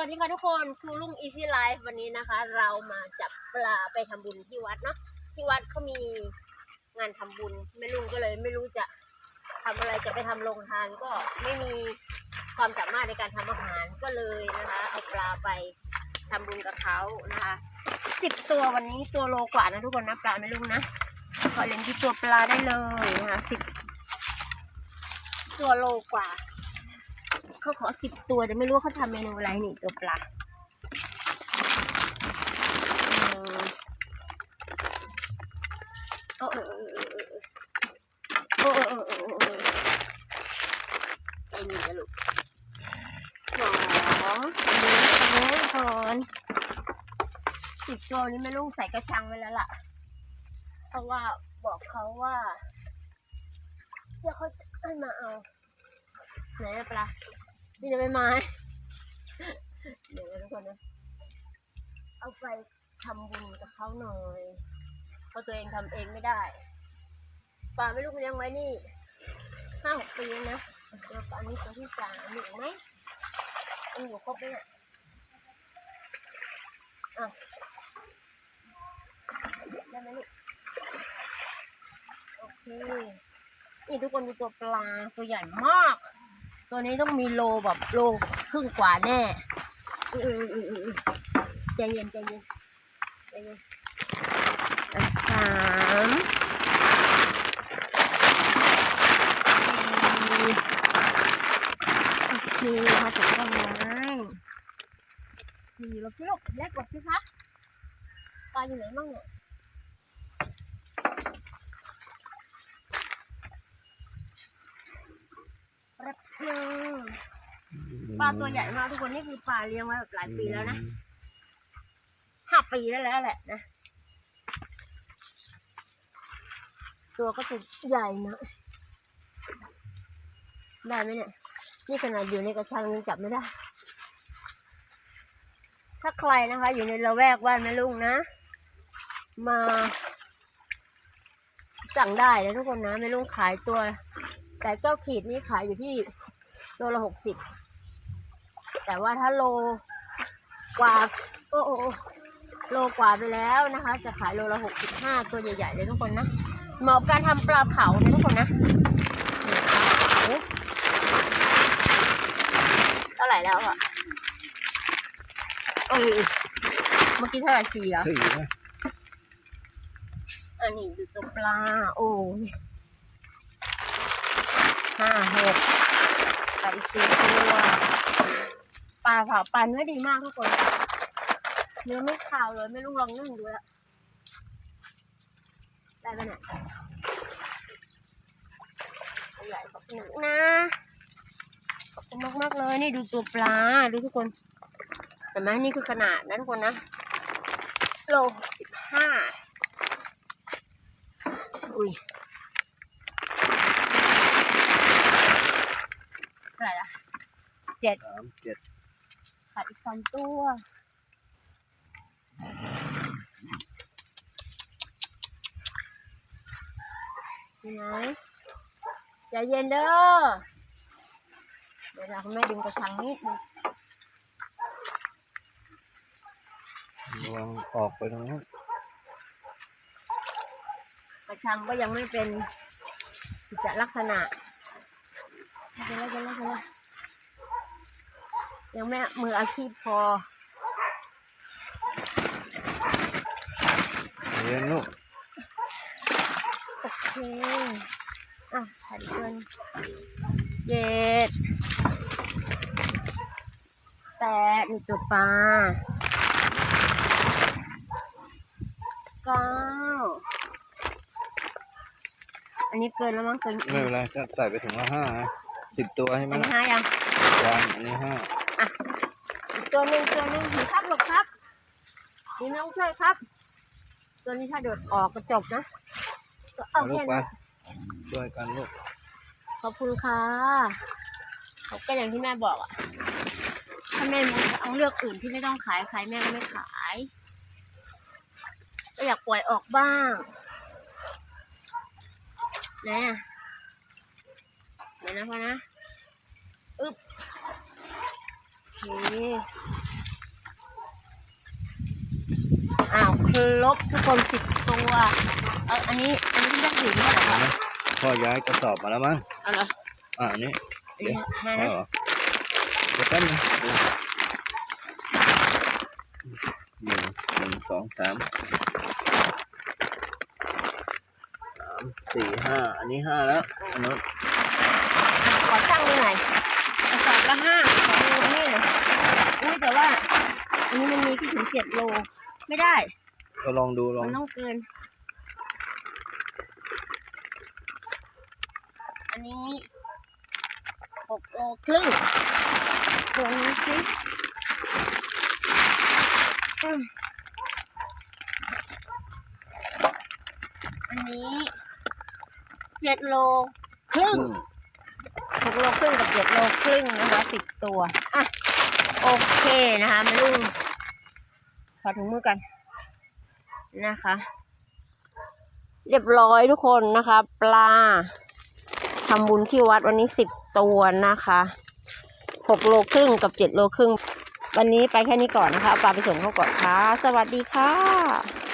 วัสดีค่ะทุกคนครูลุง Easy Life วันนี้นะคะ เรามาจับปลาไปทำบุญที่วัดเนาะที่วัดเขามีงานทำบุญแม่ลุงก็เลย ไม่รู้จะทำอะไรจะไปทำโรงทานก็ไม่มีความสามารถในการทำอาหารก็เลยนะคะเอาปลาไปทำบุญกับเขานะคะสิบตัววันนี้ตัวโลกว่านะทุกคนนะปลาแม่ลุงนะขอเลี้ยงที่ตัวปลาได้เลยนะคะสิบตัวโลกว่า เขาขอสิบตัวแต่ไม่รู้เขาทำเมนูอะไรนี่ตัวปลาโอ้โอ้โอ้โอ้โอ้ไอ้นี่กะลูกสองดูก่อนสิบตัวนี้ไม่ลูกใส่กระชังไว้แล้วล่ะ เพราะว่าบอกเขาว่าเดี๋ยวเขาให้มาเอาไหนปลา พี่จะไม่มาเดี๋ยวนะทุกคนนะ เอาไปทำบุญกับเขาหน่อย เพราะตัวเองทำเองไม่ได้ป่าไม่รู้มันยังไว้นี่ห้าหกปีแล้วนะเดี๋ยวป่านี้ตัวที่สามมีอีกไหมมันอยู่ครบไหมเนี่ยอะได้ไหมนี่โอเค นี่ทุกคนมีตัวปลาตัวใหญ่มาก ตัวนี้ต้องมีโลแบบโลครึ่งกว่าแน่ใจเย็นใจเย็นใจเย็นสามสี่โอเคมาถึงต้นไม้สี่ลบสิลูกเล็กกว่าสิคะปลาอยู่ไหนบ้างเนี่ยแป๊บนึง ปลาตัวใหญ่มากทุกคนนี่คือปลาเลี้ยงไว้แบบหลายปีแล้วนะห้าปีแล้วแล้วแหละนะ ตัวก็จะใหญ่นะได้ไหมเนี่ยนี่ขนาดอยู่ในกระชังยังจับไม่ได้ ถ้าใครนะคะ อยู่ในละแวกบ้านแม่ลุงนะ มา สั่งได้นะทุกคนนะแม่ลุงขายตัว แต่เก้าขีดนี่ขายอยู่ที่โลละหกสิบ แต่ว่าถ้าโลกว่าโอ้โอ้โอ้โลกว่าไปแล้วนะคะ จะขายโลละหกสิบห้าตัวใหญ่ๆเลยทุกคนนะเหมาะกับการทำปลาเผานะทุกคนนะนี่ปลาเผาเท่าไหร่แล้วอะเออเมื่อกี้เท่าไหร่สี่เหรอสี่นะอันนี้ดูตัวปลา โอ้นี่ห้าหกไปอีกสี่ตัวป ลาเผาปลาเนื้อดีมากทุกคน เนื้อไม่ขาวเลยไม่รู้ลองนึ่งดูแล้วได้ไหมเนี่ยใหญ่ขอบคุณนะขอบคุณมากๆเลยนี่ดูตัวปลาดูทุกคนเห็นไหมนี่คือขนาดนะทุกคนนะโลสิบห้าอุ้ยเท่าไหร่ละเจ็ดสามเจ็ด ขาดอีกสองตัวนี่ไหนใจเย็นเด้อ เดี๋ยวเราคุณแม่ดึงกระชังนิดนึงระวังออกไปตรงนู้นกระชังก็ยังไม่เป็นกิจลักษณะเดี๋ยวแล้วเดี๋ยวแล้วเดี๋ยวแล้ว ยังไม่มืออาชีพพอเรียนลูกโอเคอะถ่ายเกินเจ็ดแปดมีตัวปลาเก้าอันนี้เกินแล้วมั้งเกินไม่เป็นไรก็ใส่ไปถึงละห้านะสิบตัวให้อัมันนนี้ห้ายังยังอันนี้ห้าอีก ตัวหนึ่งตัวหนึ่งหนูครับหลบครับนี่น้องช่วยครับ ตัวนี้ถ้าโดดออกก็จบนะเอาเอาลูแค่กไปนั้นช่วยกันลูกขอบคุณค่ะเขาก็อย่างที่แม่บอกอะถ้าแม่มีทางเลือกอื่นที่ไม่ต้องขายใครแม่ก็ไม่ขาย ก็อยากปล่อยออกบ้างไหนอะไหนนะพ่อนะอึ๊บ เคอ้าวครบทุกคนสิบตัวเอาอันนี้อันนี้ได้ถึงเาไหร่คนะพ่อย้ายกระสอบมาแล้วมั้งเอาออ่าอันนี้อันนี้ห้าเอาเหรอเดี๋ยวแป๊นึหนึ่งหนึ่งสองสามสามสี่ห้าอันนี้ห้าแล้วอันนู้นขอช่างดูหน่อยกระสอบละห้าดูนี่ หน่อยอุ้ยแต่ว่า อันนี้มันมีที่ถึงเจ็ดโล ไม่ได้ ก็ลองดูลองมันต้องเกิน อันนี้หกโลครึ่งตรงนี้สิอืมอันนี้เจ็ดโลครึ่ง อืม หกโลครึ่งกับเจ็ดโลครึ่งนะคะสิบตัว อะ โอเคนะคะมาลุงขอถุงมือกันนะคะ เรียบร้อยทุกคนนะคะ ปลาทำบุญที่วัดวันนี้สิบตัวนะคะหกโลครึ่งกับเจ็ดโลครึ่ง วันนี้ไปแค่นี้ก่อนนะคะปลาไปส่งเขาก่อนค่ะ สวัสดีค่ะ